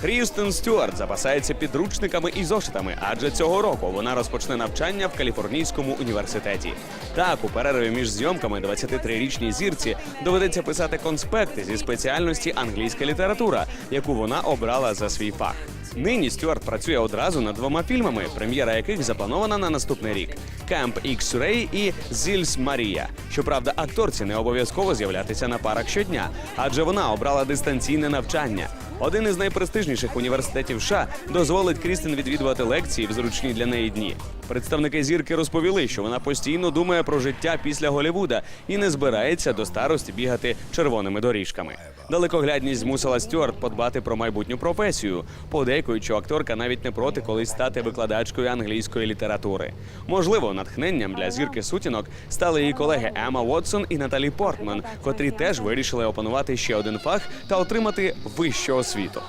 Крістен Стюарт запасається підручниками і зошитами, адже цього року вона розпочне навчання в Каліфорнійському університеті. Так, у перерві між зйомками 23-річній зірці доведеться писати конспекти зі спеціальності англійська література, яку вона обрала за свій фах. Нині Стюарт працює одразу над двома фільмами, прем'єра яких запланована на наступний рік: Camp X-Ray і Зільс Марія. Щоправда, акторці не обов'язково з'являтися на парах щодня, адже вона обрала дистанційне навчання. Один із найпрестижніших університетів США дозволить Крістен відвідувати лекції в зручні для неї дні. Представники зірки розповіли, що вона постійно думає про життя після Голівуда і не збирається до старості бігати червоними доріжками. Далекоглядність змусила Стюарт подбати про майбутню професію. Подейкують, що акторка навіть не проти колись стати викладачкою англійської літератури. Можливо, натхненням для зірки сутінок стали її колеги Ема Уотсон і Наталі Портман, котрі теж вирішили опанувати ще один фах та отримати вищу освіту.